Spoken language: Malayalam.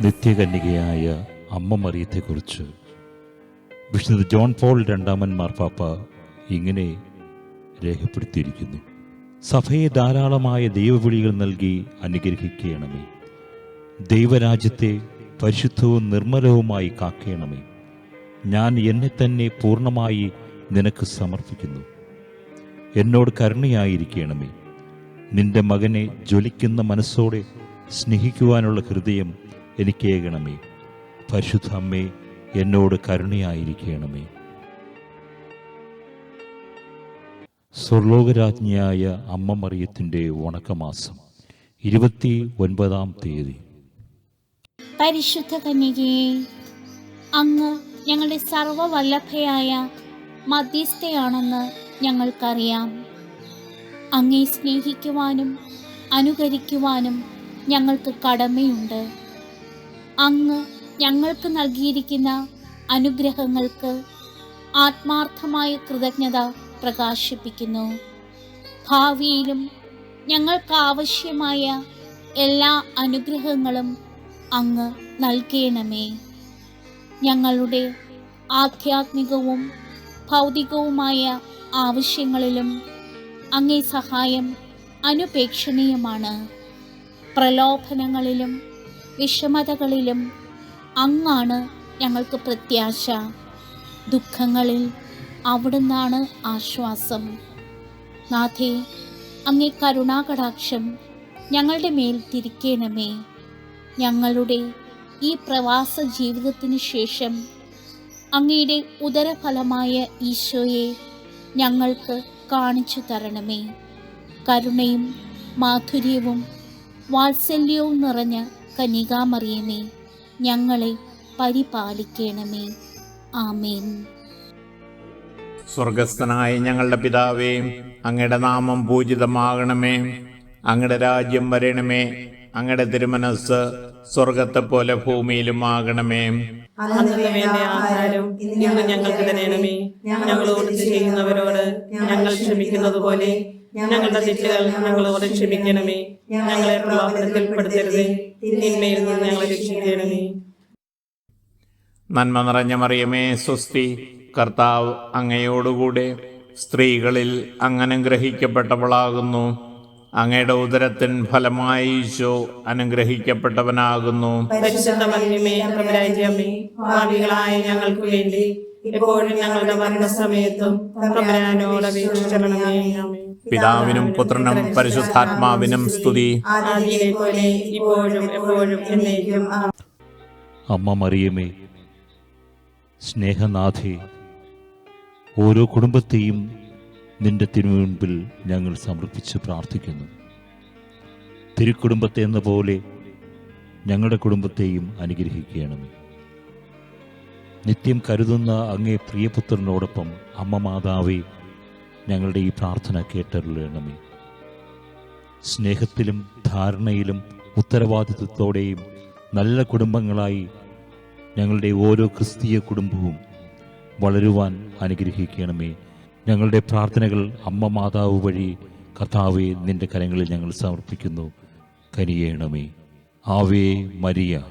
നിത്യകന്യകയായ അമ്മ മറിയത്തെക്കുറിച്ച്. വിശുദ്ധ ജോൺ പോൾ രണ്ടാമൻ മാർപ്പാപ്പ ഇങ്ങനെ രേഖപ്പെടുത്തിയിരിക്കുന്നു. സഭയെ ധാരാളമായ ദൈവവിളികൾ നൽകി അനുഗ്രഹിക്കണമേ. ദൈവരാജ്യത്തെ പരിശുദ്ധവും നിർമ്മലവുമായി കാക്കണമേ. ഞാൻ എന്നെ തന്നെ പൂർണമായി നിനക്ക് സമർപ്പിക്കുന്നു. എന്നോട് കരുണയായിരിക്കണമേ. നിന്റെ മകനെ ജ്വലിക്കുന്ന മനസ്സോടെ സ്നേഹിക്കുവാനുള്ള ഹൃദയം എനിക്കേകണമേ. പരിശുദ്ധ അമ്മേ എന്നോട് കരുണയായിരിക്കണമേ. സ്വർലോകരാജ്ഞിയായ അമ്മ മറിയത്തിന്റെ വണക്കമാസം ഇരുപത്തി ഒൻപതാം തീയതി. പരിശുദ്ധ കന്യകയെ അങ്ങ് ഞങ്ങളുടെ സർവവല്ലഭയായ മധ്യസ്ഥയാണെന്ന് ഞങ്ങൾക്കറിയാം. അങ്ങേ സ്നേഹിക്കുവാനും അനുകരിക്കുവാനും ഞങ്ങൾക്ക് കടമയുണ്ട്. അങ്ങ് ഞങ്ങൾക്ക് നൽകിയിരിക്കുന്ന അനുഗ്രഹങ്ങൾക്ക് ആത്മാർത്ഥമായ കൃതജ്ഞത പ്രകാശിപ്പിക്കുന്നു. ഭാവിയിലും ഞങ്ങൾക്ക് ആവശ്യമായ എല്ലാ അനുഗ്രഹങ്ങളും അങ്ങ് നൽകണമേ. ഞങ്ങളുടെ ആധ്യാത്മികവും ഭൗതികവുമായ ആവശ്യങ്ങളിലും അങ്ങേ സഹായം അനുപേക്ഷണീയമാണ്. പ്രലോഭനങ്ങളിലും വിഷമതകളിലും അങ്ങാണ് ഞങ്ങൾക്ക് പ്രത്യാശ. ദുഃഖങ്ങളിൽ അവിടുന്നാണ് ആശ്വാസം. നാഥേ അങ്ങേ കരുണാകടാക്ഷം ഞങ്ങളുടെ മേൽ തിരിക്കണമേ. ഞങ്ങളുടെ ഈ പ്രവാസ ജീവിതത്തിന് ശേഷം അങ്ങയുടെ ഉദരഫലമായ ഈശോയെ ഞങ്ങൾക്ക് കാണിച്ചു തരണമേ. കരുണയും മാധുര്യവും വാത്സല്യവും നിറഞ്ഞ കനികാമറിയമേ ഞങ്ങളെ പരിപാലിക്കണമേ. ആമേൻ. സ്വർഗസ്ഥനായ ഞങ്ങളുടെ പിതാവേ അങ്ങയുടെ നാമം പൂജിതമാകണമേ. അങ്ങയുടെ രാജ്യം വരണമേ. അങ്ങയുടെ തിരുമനസ് സ്വർഗത്തെ പോലെ ഭൂമിയിലും ആകണമേ ആഹാരം ഇന്ന് ഞങ്ങൾക്ക് തരണമേ. ഞങ്ങളോട് ചെയ്യുന്നവരോട് ഞങ്ങൾ ക്ഷമിക്കുന്നത് പോലെ ഞങ്ങളുടെ തെറ്റുകൾ ഞങ്ങളോട് ക്ഷമിക്കണമേ. ഞങ്ങളെ പ്രലോഭനത്തിൽ പെടുത്തരുതേ തിന്മയിൽ നിന്ന് ഞങ്ങളെ രക്ഷിക്കണമേ. നന്മ നിറഞ്ഞ മറിയമേ സ്വസ്തി കർത്താവ് അങ്ങയോടുകൂടെ സ്ത്രീകളിൽ അങ്ങനെ ഗ്രഹിക്കപ്പെട്ടവളാകുന്നു അങ്ങയുടെ ഉദരത്തിൻ ഫലമായി ഈശോ അനുഗ്രഹിക്കപ്പെട്ടവനാകുന്നു. ഞങ്ങൾക്ക് വേണ്ടി എപ്പോഴും ഞങ്ങളുടെ മരണസമയത്തും. പിതാവിനും പുത്രനും പരിശുദ്ധാത്മാവിനും സ്തുതി. അമ്മ മറിയമേ സ്നേഹനാഥേ ഓരോ കുടുംബത്തെയും നിന്റെ തിരുമുൻപിൽ ഞങ്ങൾ സമർപ്പിച്ച് പ്രാർത്ഥിക്കുന്നു. തിരുക്കുടുംബത്തെ എന്ന പോലെ ഞങ്ങളുടെ കുടുംബത്തെയും അനുഗ്രഹിക്കണമേ. നിത്യം കരുതുന്ന അങ്ങേ പ്രിയപുത്രനോടൊപ്പം അമ്മ മാതാവേ ഞങ്ങളുടെ ഈ പ്രാർത്ഥന കേട്ടരുളണമേ. സ്നേഹത്തിലും ധാരണയിലും ഉത്തരവാദിത്വത്തോടെയും നല്ല കുടുംബങ്ങളായി ഞങ്ങളുടെ ഓരോ ക്രിസ്തീയ കുടുംബവും വളരുവാൻ അനുഗ്രഹിക്കണമേ. ഞങ്ങളുടെ പ്രാർത്ഥനകൾ അമ്മ മാതാവ് വഴി കർത്താവെ നിന്റെ കരങ്ങളിൽ ഞങ്ങൾ സമർപ്പിക്കുന്നു. കനിയേണമേ. Ave Maria.